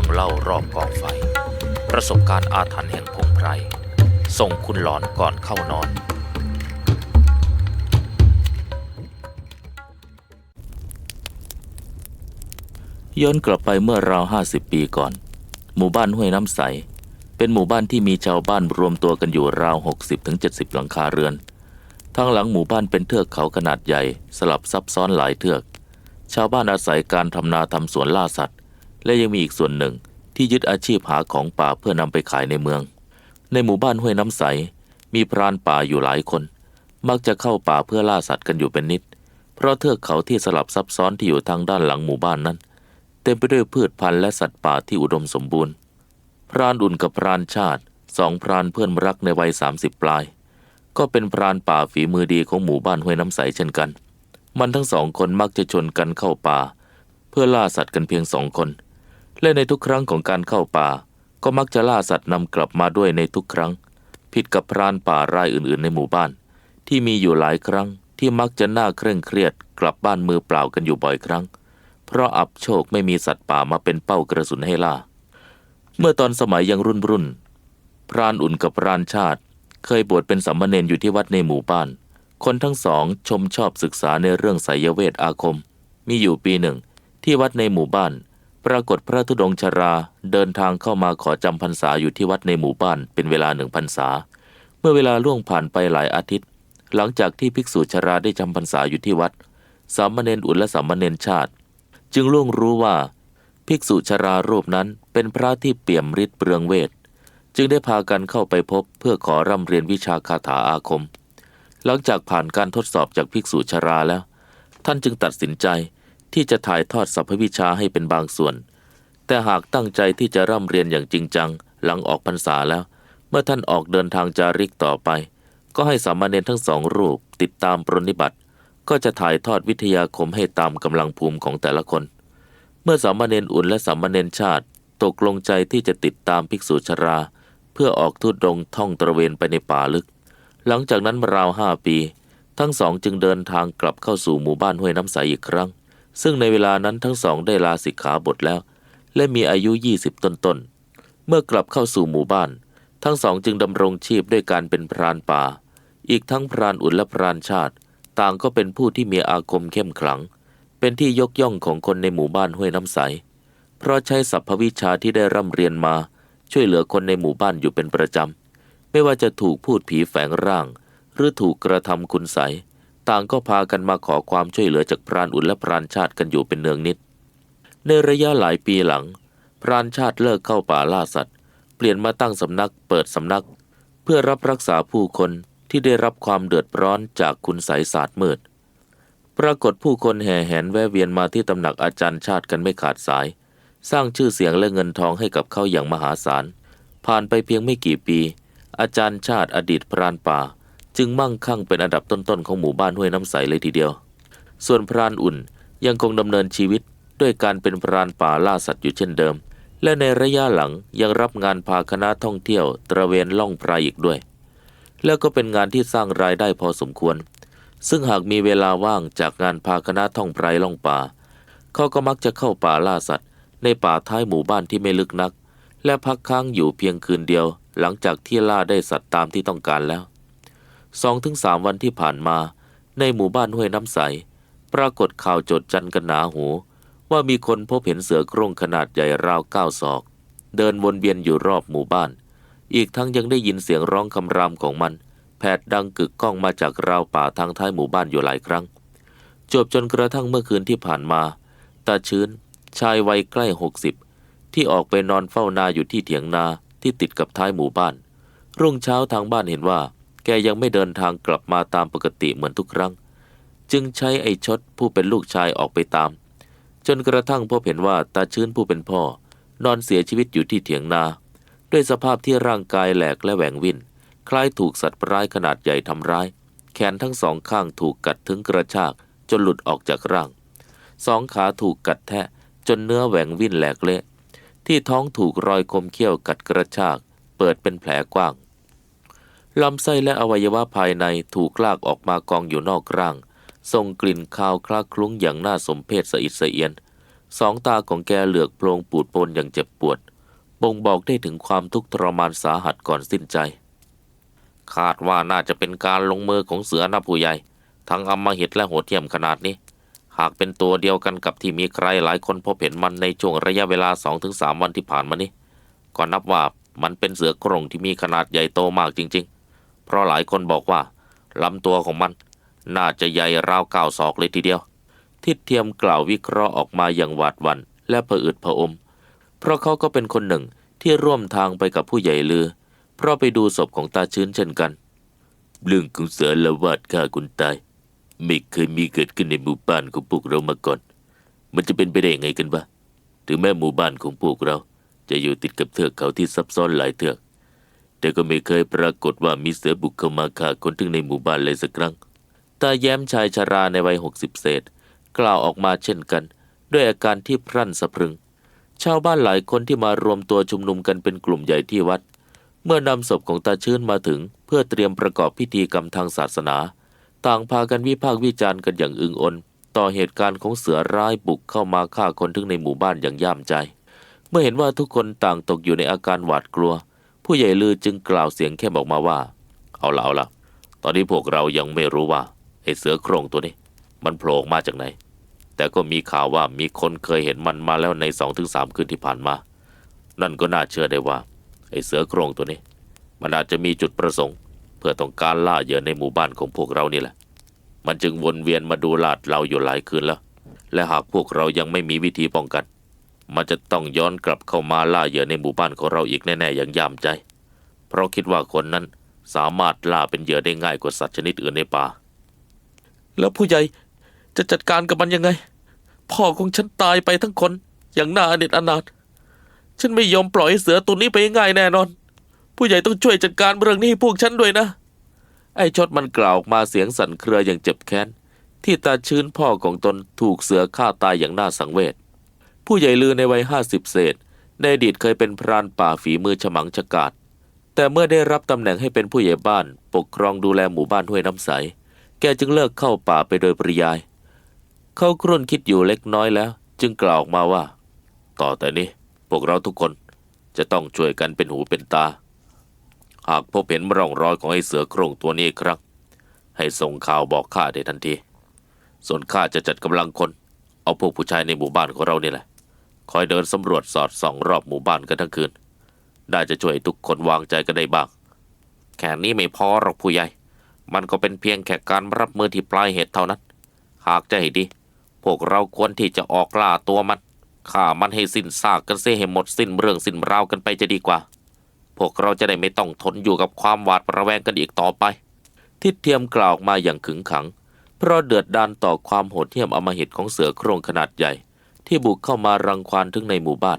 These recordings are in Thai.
รื่องเล่ารอบกองไฟ ประสบการณ์อาถรรพ์แห่งพงไพร ส่งคุณหลอนก่อนเข้านอน ย้อนกลับไปเมื่อราวห้าสิบปีก่อน หมู่บ้านห้วยน้ำใส เป็นหมู่บ้านที่มีชาวบ้านรวมตัวกันอยู่ราว 60-70 หลังคาเรือนทางหลังหมู่บ้านเป็นเทือกเขาขนาดใหญ่ สลับซับซ้อนหลายเทือก ชาวบ้านอาศัยการทำนาทำสวนล่าสัตว์ และยังมีอีกส่วนหนึ่งที่ยึดอาชีพหาของป่าเพื่อนำไปขายในเมือง ในหมู่บ้านห้วยน้ำใส มีพรานป่าอยู่หลายคน มักจะเข้าป่าเพื่อล่าสัตว์กันอยู่เป็นนิด เพราะเทือกเขาที่สลับซับซ้อนที่อยู่ทางด้านหลังหมู่บ้านนั้น เต็มไปด้วยพืชพันธุ์และสัตว์ป่าที่อุดมสมบูรณ์ พรานอุ่นกับพรานชาติสองพรานเพื่อนรักในวัย 30 ปลาย ก็เป็นพรานป่าฝีมือดีของหมู่บ้านห้วยน้ำใสเช่นกัน มันทั้งสองคนมักจะชนกันเข้าป่า เพื่อล่าสัตว์กันเพียงสองคน และในทุกครั้งของการเข้าป่า ก็มักจะล่าสัตว์นำกลับมาด้วยในทุกครั้ง ผิดกับพรานป่ารายอื่นๆ ในหมู่บ้าน ที่มีอยู่หลายครั้งที่มักจะน่าเคร่งเครียดกลับบ้านมือเปล่ากันอยู่บ่อยครั้ง เพราะอับโชคไม่มีสัตว์ป่ามาเป็นเป้ากระสุนให้ล่า เมื่อตอนสมัยยังรุ่นรุ่นพรานอุ่นกับพรานชาติ เคยบวชเป็นสามเณรอยู่ที่วัดในหมู่บ้าน คนทั้งสองชมชอบศึกษาในเรื่องไสยเวทอาคม มีอยู่ปีหนึ่ง ที่วัดในหมู่บ้าน ปรากฏพระธุดงชราเดินทางเข้ามาขอจำพรรษาอยู่ที่วัดในหมู่บ้านเป็นเวลาหนึ่งพรรษา เมื่อเวลาล่วงผ่านไปหลายอาทิตย์ หลังจากที่ภิกษุชราได้จำพรรษาอยู่ที่วัด สามเณรอุ่นและสามเณรชาติ จึงล่วงรู้ว่า ภิกษุชรารูปนั้นเป็นพระที่เปี่ยมฤทธิ์เปลืองเวท จึงได้พากันเข้าไปพบเพื่อขอร่ำเรียนวิชาคาถาอาคม หลังจากผ่านการทดสอบจากภิกษุชราแล้ว ท่านจึงตัดสินใจ ที่จะถ่ายทอดสรรพวิชาให้เป็นบางส่วน แต่หากตั้งใจที่จะร่ำเรียนอย่างจริงจัง หลังออกพรรษาแล้ว เมื่อท่านออกเดินทางจาริกต่อไป ก็ให้สามเณรทั้งสองรูปติดตามปรนนิบัติ ก็จะถ่ายทอดวิทยาคมให้ตามกำลังภูมิของแต่ละคน เมื่อสามเณรอุ่นและสามเณรชาติ ตกลงใจที่จะติดตามภิกษุชรา เพื่อออกทุดงท่องตระเวนไปในป่าลึก หลังจากนั้นราวห้าปี ทั้งสองจึงเดินทางกลับเข้าสู่หมู่บ้านห้วยน้ำใสอีกครั้ง ซึ่งในเวลานั้นทั้งสองได้ลาสิกขาบทแล้ว และมีอายุ 20 ต้นๆเมื่อกลับเข้าสู่หมู่บ้าน ทั้งสองจึงดำรงชีพด้วยการเป็นพรานป่า อีกทั้งพรานอุ่นและพรานชาติ ต่างก็เป็นผู้ที่มีอาคมเข้มขลัง เป็นที่ยกย่องของคนในหมู่บ้านห้วยน้ำใส เพราะใช้สรรพวิชาที่ได้ร่ำเรียนมา ช่วยเหลือคนในหมู่บ้านอยู่เป็นประจำ ไม่ว่าจะถูกพูดผีแฝงร่าง หรือถูกกระทำคุณใสย ต่างก็พากันมาขอความช่วยเหลือจากพรานอุ่นและพรานชาติกันอยู่เป็นเนืองนิด ในระยะหลายปีหลัง พรานชาติเลิกเข้าป่าล่าสัตว์ เปลี่ยนมาตั้งสำนักเปิดสำนัก เพื่อรับรักษาผู้คนที่ได้รับความเดือดร้อนจากคุณไสยศาสตร์มืด ปรากฏผู้คนแห่แหนแวะเวียนมาที่ตำหนักอาจารย์ชาติกันไม่ขาดสาย สร้างชื่อเสียงและเงินทองให้กับเขาอย่างมหาศาล ผ่านไปเพียงไม่กี่ปี อาจารย์ชาติอดีตพรานป่า จึงมั่งคั่งเป็นอันดับต้นๆของหมู่บ้านห้วยน้ำใสเลยทีเดียว ส่วนพรานอุ่นยังคงดำเนินชีวิตด้วยการเป็นพรานป่าล่าสัตว์อยู่เช่นเดิม และในระยะหลังยังรับงานพาคณะท่องเที่ยวตระเวนล่องไพรอีกด้วย แล้วก็เป็นงานที่สร้างรายได้พอสมควร ซึ่งหากมีเวลาว่างจากงานพาคณะท่องไพรล่องป่า เขาก็มักจะเข้าป่าล่าสัตว์ ในป่าท้ายหมู่บ้านที่ไม่ลึกนัก และพักค้างอยู่เพียงคืนเดียว หลังจากที่ล่าได้สัตว์ตามที่ต้องการแล้ว สองถึงสามวันที่ผ่านมา ในหมู่บ้านห้วยน้ำใส ปรากฏข่าวโจดจันกันหนาหู ว่ามีคนพบเห็นเสือโคร่งขนาดใหญ่ราวเก้าศอก เดินวนเวียนอยู่รอบหมู่บ้าน อีกทั้งยังได้ยินเสียงร้องคำรามของมันแผดดังกึกก้องมาจากราวป่าทางท้ายหมู่บ้านอยู่หลายครั้ง จบจนกระทั่งเมื่อคืนที่ผ่านมาตาชื้น ชายวัยใกล้หกสิบที่ออกไปนอนเฝ้านาอยู่ที่เถียงนาที่ติดกับท้ายหมู่บ้าน รุ่งเช้าทางบ้านเห็นว่า กยังไม่เดินทางกลับมาตามปกติเหมือนทุกครั้ง จึงใช้ไอ้ชดผู้เป็นลูกชายออกไปตาม จนกระทั่งพบเห็นว่าตาชื้นผู้เป็นพ่อ นอนเสียชีวิตอยู่ที่เถียงนา ด้วยสภาพที่ร่างกายแหลกและแหว่งวินคล้ายถูกสัตว์ร้ายขนาดใหญ่ทำร้าย แขนทั้งสองข้างถูกกัดถึงกระชาก จนหลุดออกจากร่าง สองขาถูกกัดแทะจนเนื้อแหว่งวิ่นแหลกเละ ที่ท้องถูกรอยคมเขี้ยวกัดกระชาก เปิดเป็นแผลกว้าง ลำไส้และอวัยวะภายในถูกลากออกมากองอยู่นอกร่าง ส่งกลิ่นคาวคลาคลุ้งอย่างน่าสมเพชสะอิดสะเอียน สองตาของแกเหลือกโพลงปูดปนอย่างเจ็บปวด บ่งบอกได้ถึงความทุกข์ทรมานสาหัสก่อนสิ้นใจ คาดว่าน่าจะเป็นการลงมือของเสือนะผู้ใหญ่ ทั้งอำมหิตและโหดเหี้ยมขนาดนี้ หากเป็นตัวเดียวกันกับที่มีใครหลายคนพบเห็นมันในช่วงระยะเวลา 2-3 วันที่ผ่านมานี้ ก็นับว่ามันเป็นเสือโคร่งที่มีขนาดใหญ่โตมากจริง ๆ เพราะหลายคนบอกว่าลำตัวของมันน่าจะใหญ่ราวเก้าศอกเลยทีเดียว ทิดเทียมกล่าววิเคราะห์ออกมาอย่างหวาดหวั่นและผะอืดผะอม เพราะเขาก็เป็นคนหนึ่งที่ร่วมทางไปกับผู้ใหญ่ลือ เพราะไปดูศพของตาชื้นเช่นกันเรื่องของเสือละวาดฆ่าคนตาย ไม่เคยมีเกิดขึ้นในหมู่บ้านของพวกเรามาก่อน มันจะเป็นไปได้ยังไงกันวะถึงแม้หมู่บ้านของพวกเรา จะอยู่ติดกับเทือกเขาที่ซับซ้อนหลายเทือก แต่ก็ไม่เคยปรากฏว่ามีเสือบุกเข้ามาฆ่าคนถึงในหมู่บ้านเลยสักครั้ง ตาแย้มชายชราในวัยหกสิบเศษ กล่าวออกมาเช่นกัน ด้วยอาการที่พรั่นสะพรึง ชาวบ้านหลายคนที่มารวมตัวชุมนุมกันเป็นกลุ่มใหญ่ที่วัด เมื่อนำศพของตาชื่นมาถึง เพื่อเตรียมประกอบพิธีกรรมทางศาสนา ต่างพากันวิพากษ์วิจารณ์กันอย่างอึงอนต่อเหตุการณ์ของเสือร้ายบุกเข้ามาฆ่าคนถึงในหมู่บ้านอย่างย่ามใจ เมื่อเห็นว่าทุกคนต่างตกอยู่ในอาการหวาดกลัว ผู้ใหญ่ลือจึงกล่าวเสียงเข้มออกมาว่า เอาละเอาละตอนนี้พวกเรายังไม่รู้ว่าไอ้เสือโครงตัวนี้ มันโผล่มาจากไหน แต่ก็มีข่าวว่ามีคนเคยเห็นมันมาแล้วในสองถึงสามคืนที่ผ่านมา นั่นก็น่าเชื่อได้ว่าไอ้เสือโครงตัวนี้ มันอาจจะมีจุดประสงค์ เพื่อต้องการล่าเหยื่อในหมู่บ้านของพวกเรานี่แหละ มันจึงวนเวียนมาดูลาดเราอยู่หลายคืนแล้ว และหากพวกเรายังไม่มีวิธีป้องกัน มันจะต้องย้อนกลับเข้ามาล่าเหยื่อในหมู่บ้านของเราอีกแน่ๆอย่างย่ามใจ เพราะคิดว่าคนนั้นสามารถล่าเป็นเหยื่อได้ง่ายกว่าสัตว์ชนิดอื่นในป่า แล้วผู้ใหญ่จะจัดการกับมันยังไง พ่อของฉันตายไปทั้งคนอย่างน่าอเนจอนาถฉันไม่ยอมปล่อยให้เสือตัวนี้ไปง่ายแน่นอน ผู้ใหญ่ต้องช่วยจัดการเรื่องนี้ให้พวกฉันด้วยนะ ไอ้ชดมันกล่าวออกมาเสียงสั่นเครืออย่างเจ็บแค้นที่ตาชื้นพ่อของตนถูกเสือฆ่าตายอย่างน่าสังเวช ผู้ใหญ่ลือในวัยห้าสิบเศษ ในอดีตเคยเป็นพรานป่าฝีมือฉมังฉกาจแต่เมื่อได้รับตำแหน่งให้เป็นผู้ใหญ่บ้าน ปกครองดูแลหมู่บ้านห้วยน้ำใส แกจึงเลิกเข้าป่าไปโดยปริยาย เขาครุ่นคิดอยู่เล็กน้อยแล้ว จึงกล่าวออกมาว่า ต่อแต่นี้พวกเราทุกคนจะต้องช่วยกันเป็นหูเป็นตา หากพบเห็นร่องรอยของไอ้เสือโคร่งตัวนี้ครั้งให้ส่งข่าวบอกข้าได้ทันที ส่วนข้าจะจัดกำลังคน เอาพวกผู้ชายในหมู่บ้านของเรานี่แหละ คอยเดินสำรวจสอดส่องรอบหมู่บ้านกันทั้งคืน ได้จะช่วยทุกคนวางใจกันได้บ้าง แค่นี้ไม่พอหรอกผู้ใหญ่ มันก็เป็นเพียงแค่การรับมือที่ปลายเหตุเท่านั้น หากจะให้ดี พวกเราควรที่จะออกล่าตัวมันฆ่ามันให้สิ้นซากกันเสียให้หมดสิ้นเรื่องสิ้นราวกันไปจะดีกว่า พวกเราจะได้ไม่ต้องทนอยู่กับความหวาดระแวงกันอีกต่อไป ทิดเทียมกล่าวออกมาอย่างขึงขัง เพราะเดือดดานต่อความโหดเหี้ยมอมหิตของเสือโครงขนาดใหญ่ ที่บุกเข้ามารังควานถึงในหมู่บ้าน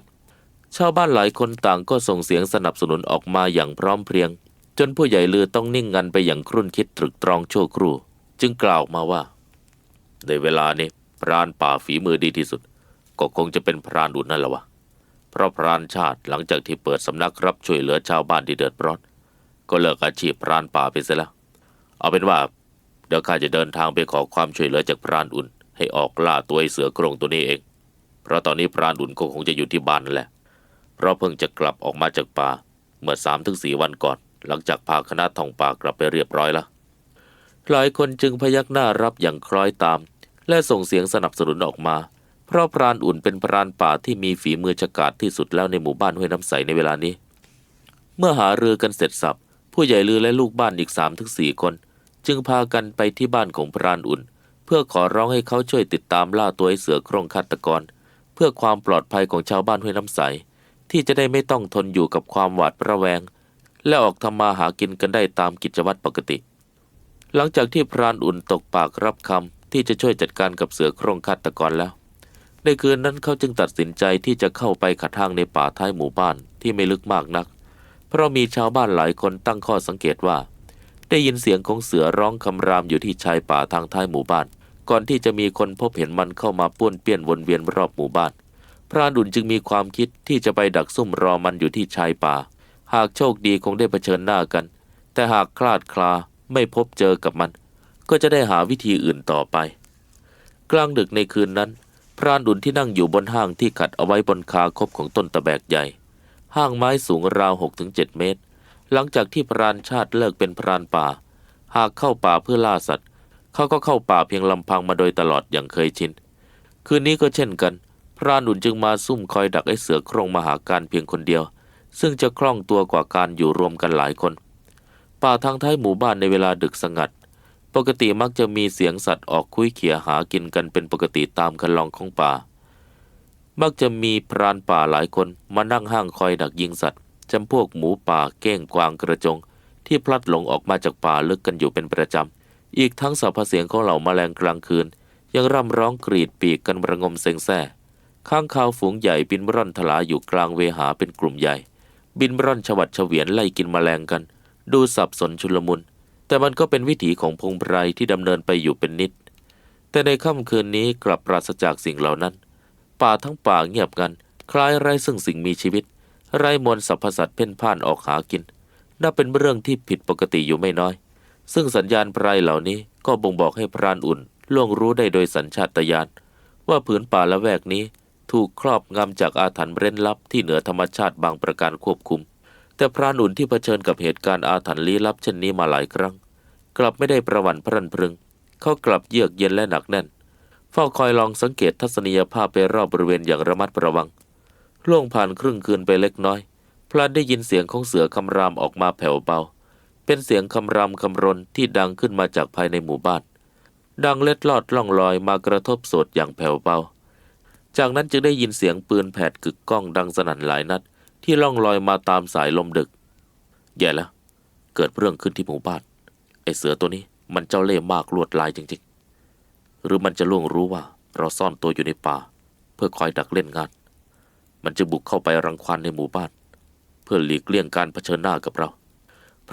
ชาวบ้านหลายคนต่างก็ส่งเสียงสนับสนุนออกมาอย่างพร้อมเพรียง จนผู้ใหญ่ลือต้องนิ่งงันไปอย่างครุ่นคิดตรึกตรองชั่วครู่ จึงกล่าวมาว่า ในเวลานี้พรานป่าฝีมือดีที่สุด ก็คงจะเป็นพรานอุ่นนั่นแหละวะเพราะพรานชาติหลังจากที่เปิดสำนักรับช่วยเหลือชาวบ้านที่เดือดร้อนก็เลิกอาชีพพรานป่าไปเสียแล้วเอาเป็นว่าเดี๋ยวข้าจะเดินทางไปขอความช่วยเหลือจากพรานอุ่น ให้ออกล่าตัวไอเสือโครงตัวนี้เอง เพราะตอนนี้พรานอุ่นก็คงจะอยู่ที่บ้านนั่นแหละ เพราะเพิ่งจะกลับออกมาจากป่า เมื่อสามถึงสี่วันก่อน หลังจากพาคณะท่องป่ากลับไปเรียบร้อยแล้วหลายคนจึงพยักหน้ารับอย่างคล้อยตาม และส่งเสียงสนับสนุนออกมา เพราะพรานอุ่นเป็นพรานป่าที่มีฝีมือฉกาจที่สุดแล้วในหมู่บ้านห้วยน้ำใสในเวลานี้ เมื่อหารือกันเสร็จสับผู้ใหญ่ลือและลูกบ้านอีกสามถึงสี่คน จึงพากันไปที่บ้านของพรานอุ่น เพื่อขอร้องให้เขาช่วยติดตามล่าตัวไอ้เสือโครงฆาตกร พื่อความปลอดภัยของชาวบ้านห้วยน้ำใส ที่จะได้ไม่ต้องทนอยู่กับความหวาดระแวง และออกทำมาหากินกันได้ตามกิจวัตรปกติ หลังจากที่พรานอุ่นตกปากรับคำที่จะช่วยจัดการกับเสือโครงฆาตกรแล้ว ในคืนนั้นเขาจึงตัดสินใจที่จะเข้าไปขัดทางในป่าท้ายหมู่บ้านที่ไม่ลึกมากนัก เพราะมีชาวบ้านหลายคนตั้งข้อสังเกตว่า ได้ยินเสียงของเสือร้องคำรามอยู่ที่ชายป่าทางท้ายหมู่บ้าน ก่อนที่จะมีคนพบเห็นมันเข้ามาป้วนเปี้ยนวนเวียนรอบหมู่บ้าน พรานอุ่นจึงมีความคิดที่จะไปดักซุ่มรอมันอยู่ที่ชายป่า หากโชคดีคงได้เผชิญหน้ากัน แต่หากคลาดคลาไม่พบเจอกับมัน ก็จะได้หาวิธีอื่นต่อไป กลางดึกในคืนนั้น พรานอุ่นที่นั่งอยู่บนห้างที่ขัดเอาไว้บนคาคบของต้นตะแบกใหญ่ ห้างไม้สูงราวหกถึงเจ็ดเมตร หลังจากที่พรานชาติเลิกเป็นพรานป่า หากเข้าป่าเพื่อล่าสัตว์ เขาก็เข้าป่าเพียงลำพังมาโดยตลอดอย่างเคยชิน คืนนี้ก็เช่นกัน พรานุ่นจึงมาซุ่มคอยดักไอ้เสือโครงมาหาการเพียงคนเดียว ซึ่งจะคล่องตัวกว่าการอยู่รวมกันหลายคน ป่าทางท้ายหมู่บ้านในเวลาดึกสงัด ปกติมักจะมีเสียงสัตว์ออกคุยเขี่ยหากินกันเป็นปกติตามคันลองของป่า มักจะมีพรานป่าหลายคนมานั่งห้างคอยดักยิงสัตว์จำพวกหมูป่าเก้งกวางกระจง ที่พลัดหลงออกมาจากป่าลึกกันอยู่เป็นประจำ อีกทั้งสรรพเสียงของเหล่าแมลงกลางคืน ยังร่ำร้องกรีดปีกกันระงมเซ็งแซ่ข้างคาวฝูงใหญ่บินร่อนทลาอยู่กลางเวหาเป็นกลุ่มใหญ่ บินร่อนฉวัดเฉวียนไล่กินแมลงกัน ดูสับสนชุลมุน แต่มันก็เป็นวิถีของพงไพรที่ดำเนินไปอยู่เป็นนิด แต่ในค่ำคืนนี้กลับปราศจากสิ่งเหล่านั้น ป่าทั้งป่าเงียบกัน คล้ายไร้ซึ่งสิ่งมีชีวิต ไร้มวลสรรพสัตว์เพ่นพ่านออกหากิน น่าเป็นเรื่องที่ผิดปกติอยู่ไม่น้อย ซึ่งสัญญาณไพรเหล่านี้ก็บ่งบอกให้พรานอุ่นล่วงรู้ได้โดยสัญชาตญาณว่าผืนป่าละแวกนี้ถูกครอบงำจากอาถรรพ์เร้นลับที่เหนือธรรมชาติบางประการควบคุม แต่พรานอุ่นที่เผชิญกับเหตุการณ์อาถรรพ์ลี้ลับเช่นนี้มาหลายครั้ง กลับไม่ได้ประวัติพรันพรึง เขากลับเยือกเย็นและหนักแน่นเฝ้าคอยลองสังเกตทัศนียภาพไปรอบบริเวณอย่างระมัดระวังล่วงผ่านครึ่งคืนไปเล็กน้อย พลานได้ยินเสียงของเสือคำรามออกมาแผ่วเบา เป็นเสียงคำรามคำรนที่ดังขึ้นมาจากภายในหมู่บ้าน ดังเล็ดลอดล่องลอยมากระทบโสดอย่างแผ่วเบา จากนั้นจึงได้ยินเสียงปืนแผดกึกก้องดังสนั่นหลายนัด ที่ล่องลอยมาตามสายลมดึก แย่แล้ว เกิดเรื่องขึ้นที่หมู่บ้าน ไอเสือตัวนี้มันเจ้าเล่ห์มากลวดลายจริงๆ หรือมันจะล่วงรู้ว่าเราซ่อนตัวอยู่ในป่า เพื่อคอยดักเล่นงาน มันจะบุกเข้าไปรังควานในหมู่บ้าน เพื่อหลีกเลี่ยงการเผชิญหน้ากับเรา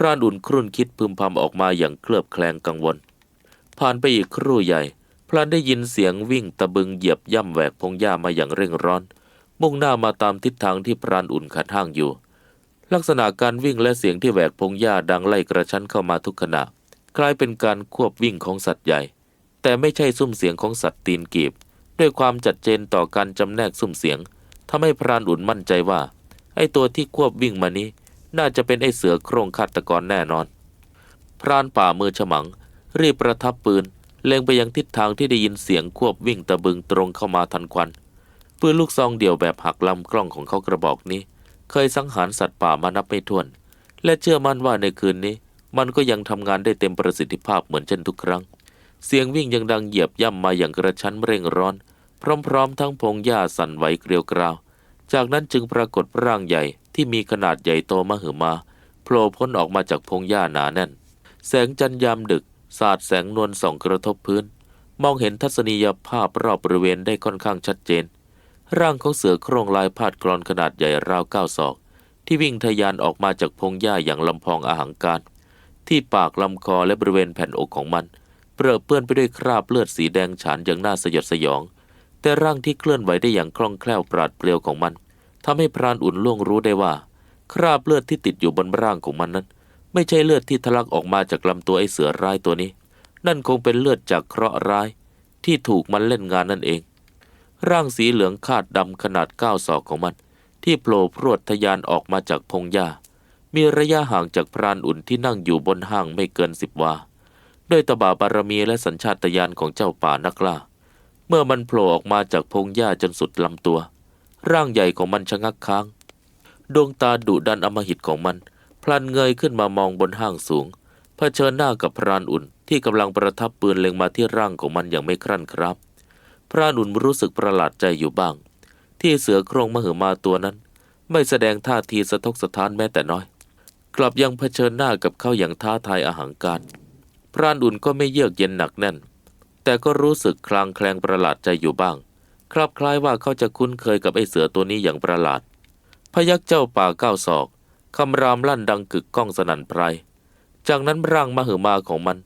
รานอุ่นครุ่นคิดพึมพำออกมาอย่างเคลือบแคลงกังวล ผ่านไปอีกครู่ใหญ่ พลานได้ยินเสียงวิ่งตะบึงเหยียบย่ำแหวกพงหญ้ามาอย่างเร่งร้อน มุ่งหน้ามาตามทิศทางที่พรานอุ่นขัดห้างอยู่ ลักษณะการวิ่งและเสียงที่แหวกพงหญ้าดังไล่กระชั้นเข้ามาทุกขณะกลายเป็นการควบวิ่งของสัตว์ใหญ่ แต่ไม่ใช่ซุ้มเสียงของสัตว์ตีนกีบ ด้วยความจัดเจนต่อการจำแนกซุ้มเสียงทำให้พรานอุ่นมั่นใจว่า ไอ้ตัวที่ควบวิ่งมานี้ น่าจะเป็นไอ้เสือโครงฆาตกรแน่นอน พรานป่ามือฉมัง รีบประทับปืน เล็งไปยังทิศทางที่ได้ยินเสียงควบวิ่งตะบึงตรงเข้ามาทันควันปืนลูกซองเดี่ยวแบบหักลำกล้องของเขากระบอกนี้ เคยสังหารสัตว์ป่ามานับไม่ถ้วน และเชื่อมั่นว่าในคืนนี้ มันก็ยังทำงานได้เต็มประสิทธิภาพเหมือนเช่นทุกครั้ง เสียงวิ่งยังดังเหยียบย่ำมาอย่างกระชั้นเร่งร้อน พร้อมๆ ทั้งพงหญ้าสั่นไหวเกลียวกราว จากนั้นจึงปรากฏร่างใหญ่ ที่มีขนาดใหญ่โตมหึมาโผล่พ้นออกมาจากพงหญ้าหนาแน่น แสงจันยามดึก สาดแสงนวลส่องกระทบพื้น มองเห็นทัศนียภาพรอบบริเวณได้ค่อนข้างชัดเจน ร่างของเสือโครงลายพาดกรอนขนาดใหญ่ราวเก้าศอก ที่วิ่งทะยานออกมาจากพงหญ้าอย่างลำพองอาหังการ ที่ปากลำคอและบริเวณแผ่นอกของมันเปรอะเปื้อนไปด้วยคราบเลือดสีแดงฉานอย่างน่าสยดสยอง แต่ร่างที่เคลื่อนไหวได้อย่างคล่องแคล่วปราดเปรียวของมัน ทำให้พรานอุ่นล่วงรู้ได้ว่า คราบเลือดที่ติดอยู่บนร่างของมันนั้น ไม่ใช่เลือดที่ทะลักออกมาจากลำตัวไอ้เสือร้ายตัวนี้ นั่นคงเป็นเลือดจากเคราะห์ร้าย ที่ถูกมันเล่นงานนั่นเอง ร่างสีเหลืองคาดดำขนาดเก้าศอกของมัน ที่โผล่พรวดทะยานออกมาจากพงหญ้ามีระยะห่างจากพรานอุ่นที่นั่งอยู่บนห้างไม่เกินสิบวาด้วยตบาบารมีและสัญชาตญาณของเจ้าป่านักล่า เมื่อมันโผล่ออกมาจากพงหญ้าจนสุดลำตัว ร่างใหญ่ของมันชะงักค้าง ดวงตาดุดันอมหิตของมัน พลันเงยขึ้นมามองบนห้างสูงเผชิญหน้ากับพรานอุ่นที่กำลังประทับปืนเล็งมาที่ร่างของมันอย่างไม่ครั่นครับ พรานอุ่นรู้สึกประหลาดใจอยู่บ้าง ที่เสือโครงมหึมาตัวนั้น ไม่แสดงท่าทีสะทกสะท้านแม้แต่น้อย กลับยังเผชิญหน้ากับเขาอย่างท้าทายอาหารการ พรานอุ่นก็ไม่เยือกเย็นหนักแน่น แต่ก็รู้สึกคลางแคลงประหลาดใจอยู่บ้าง คลับคล้ายว่าเขาจะคุ้นเคยกับไอ้เสือตัวนี้อย่างประหลาด พยักเจ้าป่าก้าวศอกคำรามลั่นดังกึกก้องสนั่นไพร จากนั้นร่างมหึมาของมัน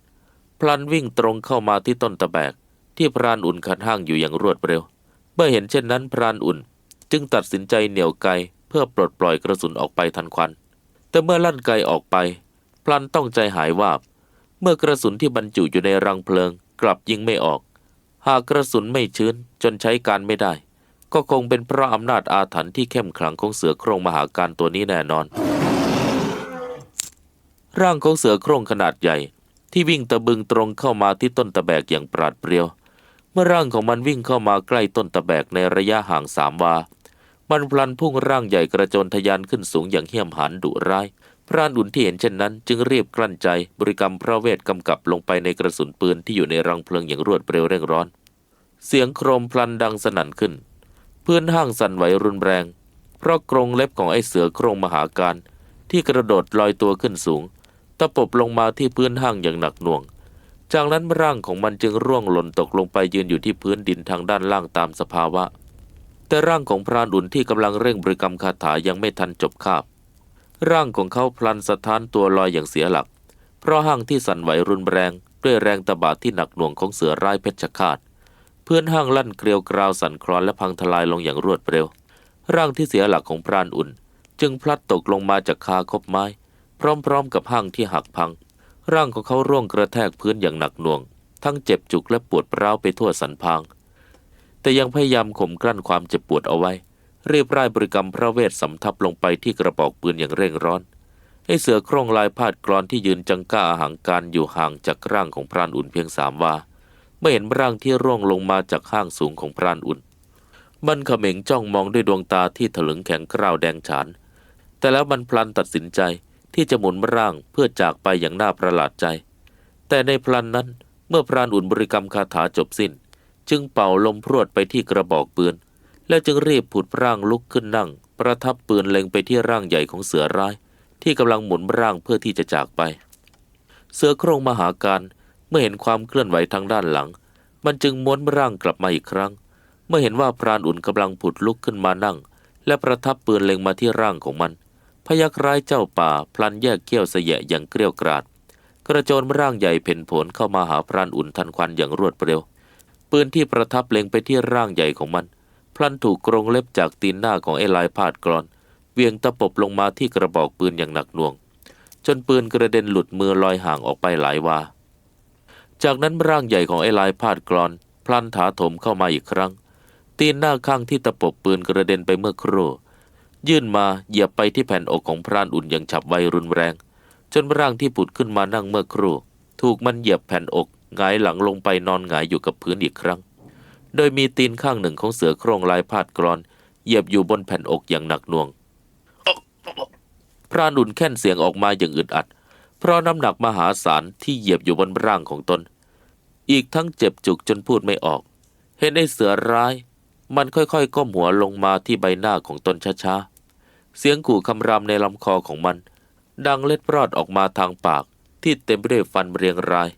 พลันวิ่งตรงเข้ามาที่ต้นตะแบก ที่พรานอุ่นขัดห้างอยู่อย่างรวดเร็ว เมื่อเห็นเช่นนั้นพรานอุ่น จึงตัดสินใจเหนี่ยวไกเพื่อปลดปล่อยกระสุนออกไปทันควัน แต่เมื่อลั่นไกออกไป พลันต้องใจหายวาบ เมื่อกระสุนที่บรรจุอยู่ในรังเพลิง กลับยิงไม่ออก หากกระสุนไม่ชื้นจนใช้การไม่ได้ ก็คงเป็นเพราะอำนาจอาถรรพ์ที่เข้มขลังของเสือโครงมหาการตัวนี้แน่นอน ร่างของเสือโครงขนาดใหญ่ ที่วิ่งตะบึงตรงเข้ามาที่ต้นตะแบกอย่างปราดเปรียว เมื่อร่างของมันวิ่งเข้ามาใกล้ต้นตะแบกในระยะห่างสามวา มันพลันพุ่งร่างใหญ่กระโจนทะยานขึ้นสูงอย่างเหี้ยมหันดุร้าย รานอุ่นที่เห็นเช่นนั้น จึงรีบกลั้นใจบริกรรมพระเวทกำกับลงไปในกระสุนปืนที่อยู่ในรังเพลิงอย่างรวดเร็วเร่งร้อน เสียงโครมพลันดังสนั่นขึ้น พื้นห้างสั่นไหวรุนแรง เพราะกรงเล็บของไอ้เสือโครงมหาการ ที่กระโดดลอยตัวขึ้นสูง ตะปบลงมาที่พื้นห้างอย่างหนักหน่วง จากนั้นร่างของมันจึงร่วงหล่นตกลงไปยืนอยู่ที่พื้นดินทางด้านล่างตามสภาวะ แต่ร่างของพรานอุ่นที่กำลังเร่งบริกรรมคาถายังไม่ทันจบคาบ ร่างของเขาพลันสะท้านตัวลอยอย่างเสียหลัก เพราะห้างที่สั่นไหวรุนแรงด้วยแรงตะบะที่หนักหน่วงของเสือร้ายเพชรฆาต เพื่อนห้างลั่นเกลียวกราวสั่นคลอนและพังทลายลงอย่างรวดเร็ว ร่างที่เสียหลักของพรานอุ่น จึงพลัดตกลงมาจากคาคบไม้ พร้อมๆกับห้างที่หักพัง ร่างของเขาร่วงกระแทกพื้นอย่างหนักหน่วง ทั้งเจ็บจุกและปวดร้าวไปทั่วสันพาง แต่ยังพยายามข่มกลั้นความเจ็บปวดเอาไว้ เรียบร่ายบริกรรมพระเวทสำทับลงไปที่กระบอกปืนอย่างเร่งร้อนไอ้เสือโครงลายพาดกรอนที่ยืนจังก้าอาหางการอยู่ห่างจากร่างของพรานอุ่นเพียงสามวาเมื่อเห็นร่างที่ร่วงลงมาจากห้างสูงของพรานอุ่น มันเขม็งจ้องมองด้วยดวงตาที่ถลึงแข็งกร้าวแดงฉาน แต่แล้วมันพลันตัดสินใจที่จะหมุนร่างเพื่อจากไปอย่างน่าประหลาดใจ แต่ในพลันนั้นเมื่อพรานอุ่นบริกรรมคาถาจบสิ้น จึงเป่าลมพรวดไปที่กระบอกปืน และจึงรีบผุดร่างลุกขึ้นนั่ง ประทับปืนเล็งไปที่ร่างใหญ่ของเสือร้าย ที่กำลังหมุนร่างเพื่อที่จะจากไป เสือโครงมหาการเมื่อเห็นความเคลื่อนไหวทางด้านหลัง มันจึงม้วนร่างกลับมาอีกครั้ง เมื่อเห็นว่าพรานอุ่นกำลังผุดลุกขึ้นมานั่ง และประทับปืนเล็งมาที่ร่างของมัน พยักร้ายเจ้าป่าพลันแยกเขี้ยวเสยะอย่างเกลียวกราด กระโจนร่างใหญ่เพ่นผลเข้ามาหาพรานอุ่นทันควันอย่างรวดเร็ว ปืนที่ประทับเล็งไปที่ร่างใหญ่ของมัน พลันถูกกรงเล็บจากตีนหน้าของไอ้ลายพาดกรอน เวียงตะปบลงมาที่กระบอกปืนอย่างหนักหน่วง จนปืนกระเด็นหลุดมือลอยห่างออกไปหลายวา จากนั้นร่างใหญ่ของไอ้ลายพาดกรอน พลันถาถมเข้ามาอีกครั้ง ตีนหน้าข้างที่ตะปบปืนกระเด็นไปเมื่อครู่ยื่นมาเหยียบไปที่แผ่นอกของพรานอุ่นอย่างฉับไวรุนแรง จนร่างที่ผุดขึ้นมานั่งเมื่อครู่ ถูกมันเหยียบแผ่นอกหงายหลังลงไปนอนหงายอยู่กับพื้นอีกครั้ง โดยมีตีนข้างหนึ่งของเสือโครงลายพาดกรอน เหยียบอยู่บนแผ่นอกอย่างหนักหน่วง พรานอุ่นแค่นเสียงออกมาอย่างอึดอัด เพราะน้ำหนักมหาศาลที่เหยียบอยู่บนร่างของตน อีกทั้งเจ็บจุกจนพูดไม่ออก เห็นไอ้เสือร้าย มันค่อยๆ ก้มหัวลงมาที่ใบหน้าของตนช้าๆ เสียงขู่คำรามในลำคอของมัน ดังเล็ดรอดออกมาทางปากที่เต็มไปด้วยฟันเรียงราย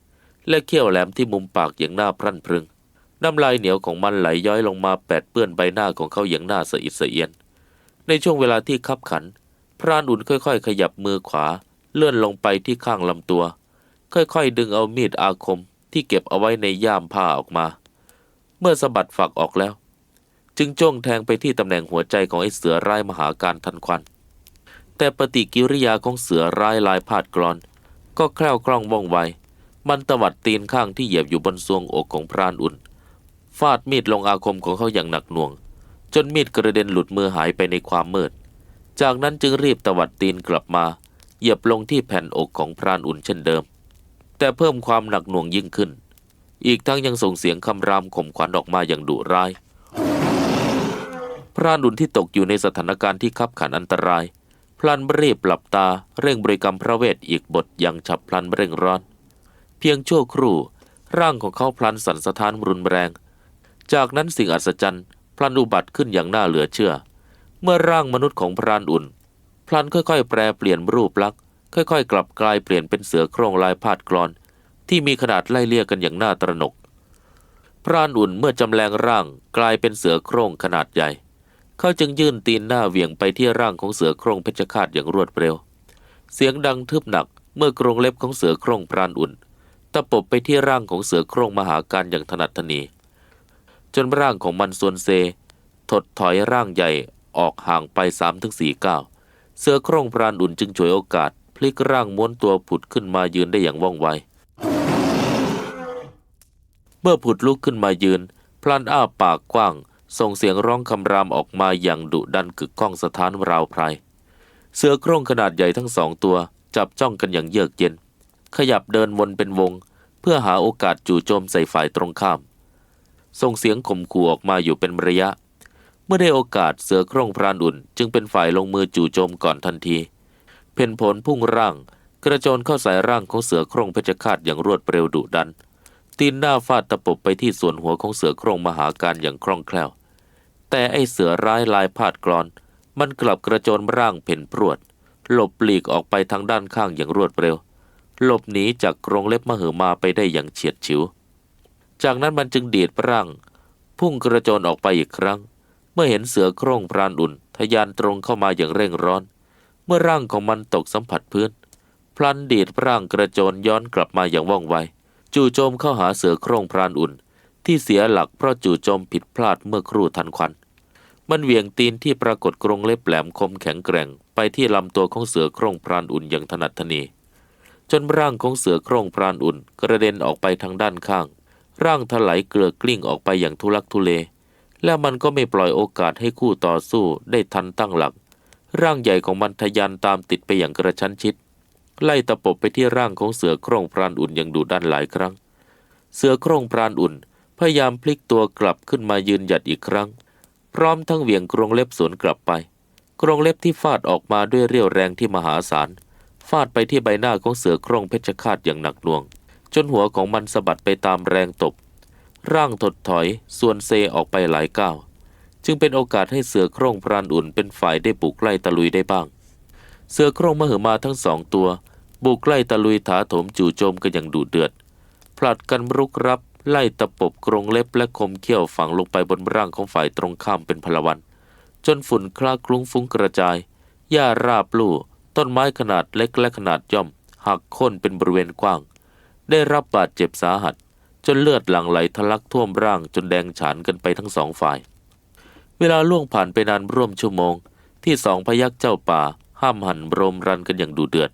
และเขี้ยวแหลมที่มุมปากอย่างน่าพรั่นพรึง น้ำลายเหนียวของมันไหลย้อยลงมาแปดเปื้อนใบหน้าของเขาอย่างน่าสะอิดสะเอียน ในช่วงเวลาที่คับขัน พรานอุ่นค่อยๆ ขยับมือขวา เลื่อนลงไปที่ข้างลำตัว ค่อยๆ ดึงเอามีดอาคมที่เก็บเอาไว้ในย่ามผ้าออกมา เมื่อสะบัดฝักออกแล้ว จึงจ้วงแทงไปที่ตำแหน่งหัวใจของไอ้เสือร้ายมหาการทันควัน แต่ปฏิกิริยาของเสือร้ายลายพาดกรอน ก็แคล่วคล่องว่องไว มันตวัดตีนข้างที่เหยียบอยู่บนซวงอกของพรานอุ่น ฟาดมีดลงอาคมของเขาอย่างหนักหน่วง จนมีดกระเด็นหลุดมือหายไปในความมืด จากนั้นจึงรีบตวัดตีนกลับมา เหยียบลงที่แผ่นอกของพรานอุ่นเช่นเดิม แต่เพิ่มความหนักหน่วงยิ่งขึ้น อีกทั้งยังส่งเสียงคำรามข่มขวัญออกมาอย่างดุร้าย พรานอุ่นที่ตกอยู่ในสถานการณ์ที่คับขันอันตราย พลันรีบหลับตาเร่งบริกรรมพระเวทอีกบทอย่างฉับพลันเร่งร้อน เพียงชั่วครู่ร่างของเขาพลันสั่นสะท้านรุนแรง จากนั้นสิ่งอัศจรรย์พลันอุบัติขึ้นอย่างน่าเหลือเชื่อ เมื่อร่างมนุษย์ของพรานอุ่น พลันค่อยๆ แปรเปลี่ยนรูปลักษณ์ค่อยๆ กลับกลายเปลี่ยนเป็นเสือโครงลายพาดกรอน ที่มีขนาดไล่เลี่ยกันอย่างน่าตระหนก พรานอุ่นเมื่อจำแรงร่างกลายเป็นเสือโครงขนาดใหญ่ เขาจึงยื่นตีนหน้าเหวี่ยงไปที่ร่างของเสือโครงเพชฌฆาตอย่างรวดเร็ว เสียงดังทึบหนักเมื่อกรงเล็บของเสือโครงพรานอุ่นตะปบไปที่ร่างของเสือโครงมหาการอย่างถนัดถนี จนร่างของมันส่วนเซ ถดถอยร่างใหญ่ออกห่างไป3ามถึงสี่ก้าวเสือโคร่งพรานอุ่นจึงฉวยโอกาส พลิกร่างม้วนตัวผุดขึ้นมายืนได้อย่างว่องไว เมื่อผุดลุกขึ้นมายืน พลันอ้าปากกว้าง ส่งเสียงร้องคำรามออกมาอย่างดุดันกึกก้องสถานราวไพรเสือโคร่งขนาดใหญ่ทั้งสองตัว จับจ้องกันอย่างเยือกเย็น ขยับเดินวนเป็นวง เพื่อหาโอกาสจู่โจมใส่ฝ่ายตรงข้าม ส่งเสียงข่มขู่ออกมาอยู่เป็นระยะ เมื่อได้โอกาสเสือโคร่งพรานอุ่น จึงเป็นฝ่ายลงมือจู่โจมก่อนทันที เพ่นผลพุ่งร่าง กระโจนเข้าใส่ร่างของเสือโคร่งเพชฌฆาตอย่างรวดเร็วดุดัน ตีนหน้าฟาดตะปบไปที่ส่วนหัวของเสือโคร่งมหาการอย่างคล่องแคล่ว แต่ไอเสือร้ายลายพาดกรอน มันกลับกระโจนร่างเพ่นพรวด หลบปลีกออกไปทางด้านข้างอย่างรวดเร็ว หลบหนีจากกรงเล็บมหึมาไปได้อย่างเฉียดฉิว จากนั้นมันจึงเดีดร่าง พุ่งกระโจนออกไปอีกครั้ง เมื่อเห็นเสือโคร่งพรานอุ่นทะยานตรงเข้ามาอย่างเร่งร้อน เมื่อร่างของมันตกสัมผัสพื้น พลันดีดร่างกระโจนย้อนกลับมาอย่างว่องไว จู่โจมเข้าหาเสือโคร่งพรานอุ่น ที่เสียหลักเพราะจู่โจมผิดพลาดเมื่อครู่ทันควัน มันเหวี่ยงตีนที่ปรากฏกรงเล็บแหลมคมแข็งแกร่ง ไปที่ลำตัวของเสือโคร่งพรานอุ่นอย่างถนัดทนีจนร่างของเสือโคร่งพรานอุ่น กระเด็นออกไปทางด้านข้าง ร่างถลายเกลือกลิ้งออกไปอย่างทุลักทุเล และมันก็ไม่ปล่อยโอกาสให้คู่ต่อสู้ได้ทันตั้งหลัก ร่างใหญ่ของมันทะยานตามติดไปอย่างกระชั้นชิด ไล่ตะปบไปที่ร่างของเสือโคร่งพรานอุ่นอย่างดุดันหลายครั้ง เสือโคร่งพรานอุ่น พยายามพลิกตัวกลับขึ้นมายืนหยัดอีกครั้ง พร้อมทั้งเหวี่ยงกรงเล็บสวนกลับไป กรงเล็บที่ฟาดออกมาด้วยเรี่ยวแรงที่มหาศาลฟาดไปที่ใบหน้าของเสือโคร่งเพชฌฆาตอย่างหนักหน่วง จนหัวของมันสะบัดไปตามแรงตบ ร่างถดถอยส่วนเซออกไปหลายก้าว จึงเป็นโอกาสให้เสือโคร่งพรานอุ่นเป็นฝ่ายได้บุกไล่ตะลุยได้บ้าง เสือโคร่งมหึมาทั้งสองตัว บุกไล่ตะลุยถาโถมจู่โจมกันอย่างดุเดือด ผลัดกันรุกรับไล่ตะปบกรงเล็บและคมเขี้ยวฝังลงไปบนร่างของฝ่ายตรงข้ามเป็นพลวัน จนฝุ่นคลาคลุ้งฟุ้งกระจาย หญ้าราบลู่ต้นไม้ขนาดเล็กและขนาดย่อม หักโค่นเป็นบริเวณกว้าง ได้รับบาดเจ็บสาหัส จนเลือดหลั่งไหลทะลักท่วมร่างจนแดงฉานกันไปทั้งสองฝ่าย เวลาล่วงผ่านไปนานร่วมชั่วโมง ที่สองพยักเจ้าป่า ห้ามหันโรมรันกันอย่างดุเดือด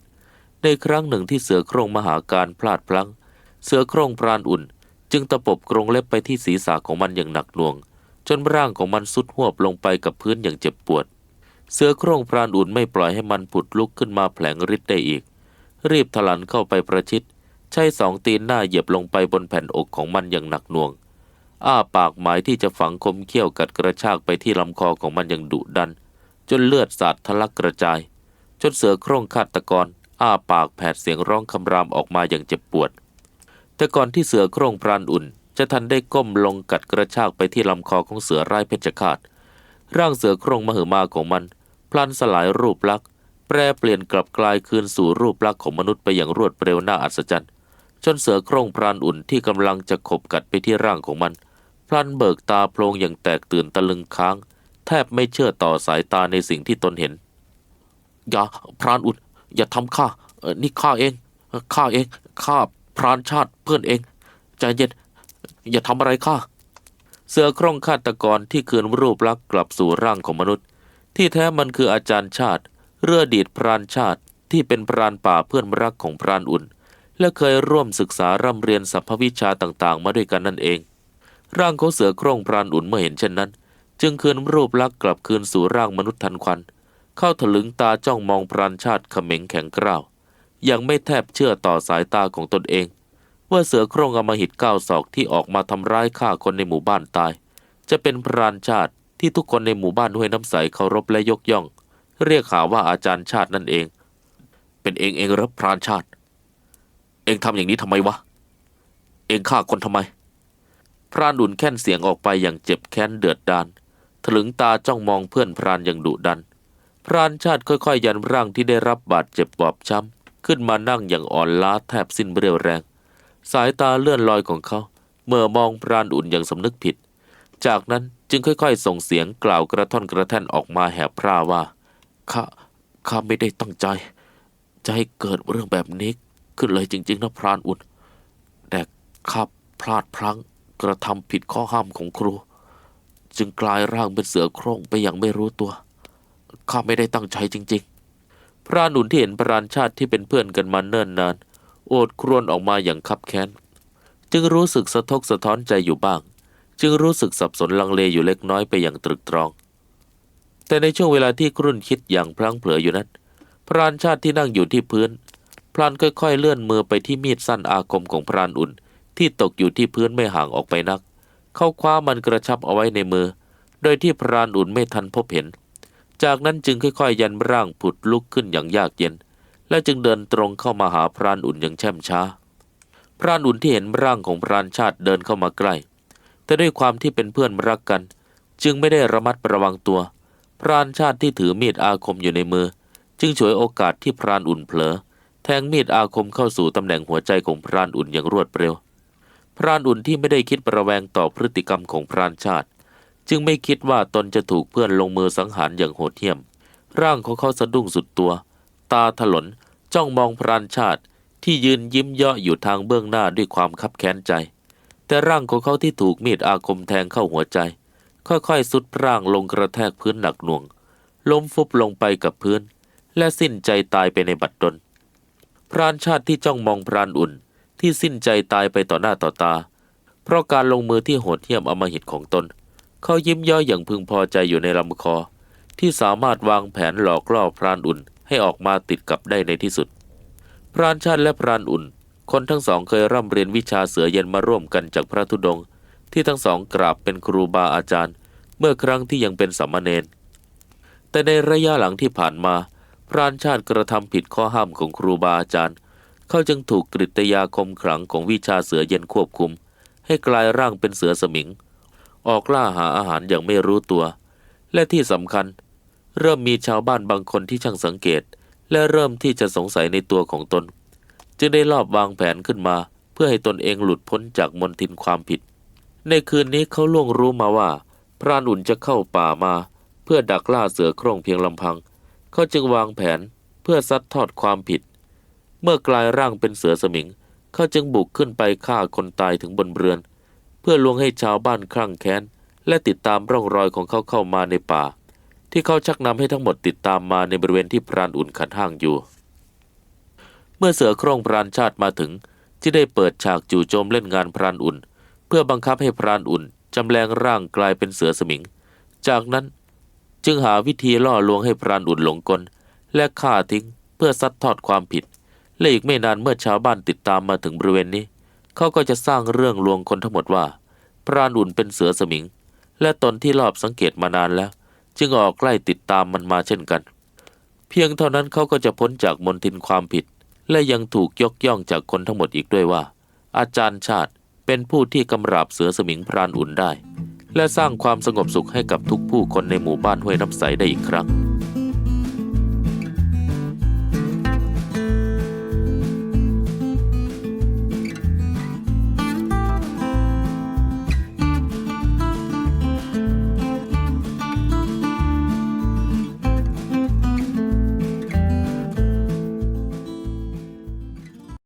ในครั้งหนึ่งที่เสือโคร่งมหาการพลาดพลั้ง เสือโคร่งพรานอุ่น จึงตะปบกรงเล็บไปที่ศีรษะของมันอย่างหนักหน่วง จนร่างของมันสุดหวบลงไปกับพื้นอย่างเจ็บปวด เสือโคร่งพรานอุ่นไม่ปล่อยให้มันผุดลุกขึ้นมาแผลงฤทธิ์ได้อีก รีบถลันเข้าไปประชิด ใช้สองตีนหน้าเหยียบลงไปบนแผ่นอกของมันอย่างหนักหน่วง อ้าปากหมายที่จะฝังคมเขี้ยวกัดกระชากไปที่ลำคอของมันอย่างดุดัน จนเลือดสาดทะลักกระจาย จนเสือโคร่งฆาตกร อ้าปากแผดเสียงร้องคำรามออกมาอย่างเจ็บปวด แต่ก่อนที่เสือโคร่งพรานอุ่น จะทันได้ก้มลงกัดกระชากไปที่ลำคอของเสือร้ายเพชฌฆาต ร่างเสือโคร่งมหึมาของมัน พลันสลายรูปลักษณ์แปรเปลี่ยนกลับกลายคืนสู่รูปลักษณ์ของมนุษย์ไปอย่างรวดเร็วน่าอัศจรรย์ จนเสือโคร่งพรานอุ่นที่กำลังจะขบกัดไปที่ร่างของมัน พลันเบิกตาโพลงอย่างแตกตื่นตะลึงค้าง แทบไม่เชื่อต่อสายตาในสิ่งที่ตนเห็น อย่าพรานอุ่น อย่าทำข้าเออนี่ข้าเองข้าเองข้าพรานชาติเพื่อนเองใจเย็นอย่าทำอะไรข้าเสือโคร่งฆาตกรที่คืนรูปลักษ์กลับสู่ร่างของมนุษย์ ที่แท้มันคืออาจารย์ชาติ เรือดีตพรานชาติที่เป็นพรานป่าเพื่อนรักของพรานอุ่น และเคยร่วมศึกษาร่ำเรียนสรรพวิชาต่างๆ มาด้วยกันนั่นเอง ร่างของเสือโคร่งพรานอุ่นเมื่อเห็นเช่นนั้น จึงคืนรูปลักษณ์กลับคืนสู่ร่างมนุษย์ทันควัน เข้าถลึงตาจ้องมองพรานชาติเขม็งแข็งกร้าวยังไม่แทบเชื่อต่อสายตาของตนเอง ว่าเสือโคร่งอมหิตก้าศอกที่ออกมาทำร้ายฆ่าคนในหมู่บ้านตาย จะเป็นพรานชาติที่ทุกคนในหมู่บ้านห้วยน้ำใสเคารพและยกย่อง เรียกหาว่าอาจารย์ชาตินั่นเอง เป็นเองเองรับพรานชาติ เองทำอย่างนี้ทำไมวะ เองฆ่าคนทำไม พรานดุนแค้นเสียงออกไปอย่างเจ็บแค้นเดือดดานถลึงตาจ้องมองเพื่อนพรานอย่างดุดัน พรานชาติค่อยๆ ยันร่างที่ได้รับบาดเจ็บบอบช้ำขึ้นมานั่งอย่างอ่อนล้าแทบสิ้นเรี่ยวแรง สายตาเลื่อนลอยของเขา เมื่อมองพรานอุ่นอย่างสำนึกผิด จากนั้นจึงค่อยๆ ส่งเสียงกล่าวกระท่อนกระแท่นออกมาแหบพร่าว่าข้าข้าไม่ได้ตั้งใจ จะให้เกิดเรื่องแบบนี้ ขึ้นเลยจริง ๆนะพรานอุ่น แต่ข้าพลาดพลั้งกระทำผิดข้อห้ามของครู จึงกลายร่างเป็นเสือโคร่งไปอย่างไม่รู้ตัวข้าไม่ได้ตั้งใจจริง ๆ พระหนุนที่เห็นพรานชาติที่เป็นเพื่อนกันมาเนิ่นนาน โอดครวญออกมาอย่างคับแค้น จึงรู้สึกสะทกสะท้อนใจอยู่บ้าง จึงรู้สึกสับสนลังเลอยู่เล็กน้อยไปอย่างตรึกตรอง แต่ในช่วงเวลาที่ครุ่นคิดอย่างพลั้งเผลออยู่นั้น พรานชาติที่นั่งอยู่ที่พื้น พลานค่อยๆเลื่อนมือไปที่มีดสั้นอาคมของพรานอุ่น ที่ตกอยู่ที่พื้นไม่ห่างออกไปนัก เข้าคว้ามันกระชับเอาไว้ในมือ โดยที่พรานอุ่นไม่ทันพบเห็น จากนั้นจึงค่อยๆ ยันร่างผุดลุกขึ้นอย่างยากเย็น และจึงเดินตรงเข้ามาหาพรานอุ่นอย่างแช่มช้า พรานอุ่นที่เห็นร่างของพรานชาติเดินเข้ามาใกล้ แต่ด้วยความที่เป็นเพื่อนรักกัน จึงไม่ได้ระมัดระวังตัว พรานชาติที่ถือมีดอาคมอยู่ในมือ จึงฉวยโอกาสที่พรานอุ่นเผลอ แทงมีดอาคมเข้าสู่ตำแหน่งหัวใจของพรานอุ่นอย่างรวดเร็ว พรานอุ่นที่ไม่ได้คิดประแวงต่อพฤติกรรมของพรานชาติ จึงไม่คิดว่าตนจะถูกเพื่อนลงมือสังหารอย่างโหดเหี้ยม ร่างของเขาสะดุ้งสุดตัว ตาถลนจ้องมองพรานชาติที่ยืนยิ้มเยาะอยู่ทางเบื้องหน้าด้วยความคับแค้นใจ แต่ร่างของเขาที่ถูกมีดอาคมแทงเข้าหัวใจ ค่อยๆสุดร่างลงกระแทกพื้นหนักหน่วง ล้มฟุบลงไปกับพื้น และสิ้นใจตายไปในบัดดล พรานชาติที่จ้องมองพรานอุ่นที่สิ้นใจตายไปต่อหน้าต่อตา เพราะการลงมือที่โหดเหี้ยมอมหิตของตน เขายิ้มย่อยอย่างพึงพอใจอยู่ในลำคอ ที่สามารถวางแผนหลอกล่อพรานอุ่นให้ออกมาติดกับได้ในที่สุด พรานชาติและพรานอุ่น คนทั้งสองเคยร่ำเรียนวิชาเสือเย็นมาร่วมกันจากพระธุดงค์ที่ทั้งสองกราบเป็นครูบาอาจารย์ เมื่อครั้งที่ยังเป็นสามเณรแต่ในระยะหลังที่ผ่านมา พรานชาติกระทำผิดข้อห้ามของครูบาอาจารย์ เขาจึงถูกกริตยาคมขลังของวิชาเสือเย็นควบคุม ให้กลายร่างเป็นเสือสมิง ออกล่าหาอาหารอย่างไม่รู้ตัว และที่สำคัญ เริ่มมีชาวบ้านบางคนที่ช่างสังเกต และเริ่มที่จะสงสัยในตัวของตน จึงได้ลอบวางแผนขึ้นมา เพื่อให้ตนเองหลุดพ้นจากมนทินความผิด ในคืนนี้เขาล่วงรู้มาว่า พรานอุ่นจะเข้าป่ามา เพื่อดักล่าเสือโคร่งเพียงลำพัง เขาจึงวางแผนเพื่อซัดทอดความผิด เมื่อกลายร่างเป็นเสือสมิง เขาจึงบุกขึ้นไปฆ่าคนตายถึงบนเรือน เพื่อลวงให้ชาวบ้านคลั่งแค้น และติดตามร่องรอยของเขาเข้ามาในป่า ที่เขาชักนำให้ทั้งหมดติดตามมาในบริเวณที่พรานอุ่นขัดห้างอยู่ เมื่อเสือโคร่งพรานชาติมาถึงที่ได้เปิดฉากจู่โจมเล่นงานพรานอุ่น เพื่อบังคับให้พรานอุ่นจำแรงร่างกลายเป็นเสือสมิง จากนั้น จึงหาวิธีล่อลวงให้พรานอุ่นหลงกล และฆ่าทิ้งเพื่อซัดทอดความผิด และอีกไม่นานเมื่อชาวบ้านติดตามมาถึงบริเวณนี้ เขาก็จะสร้างเรื่องลวงคนทั้งหมดว่า พรานอุ่นเป็นเสือสมิง และตนที่รอบสังเกตมานานแล้ว จึงออกไล่ติดตามมันมาเช่นกัน เพียงเท่านั้นเขาก็จะพ้นจากมนทินความผิด และยังถูกยกย่องจากคนทั้งหมดอีกด้วยว่า อาจารย์ชาติเป็นผู้ที่กำราบเสือสมิงพรานอุ่นได้ และสร้างความสงบสุขให้กับทุกผู้คนในหมู่บ้านห้วยน้ำใสได้อีกครั้ง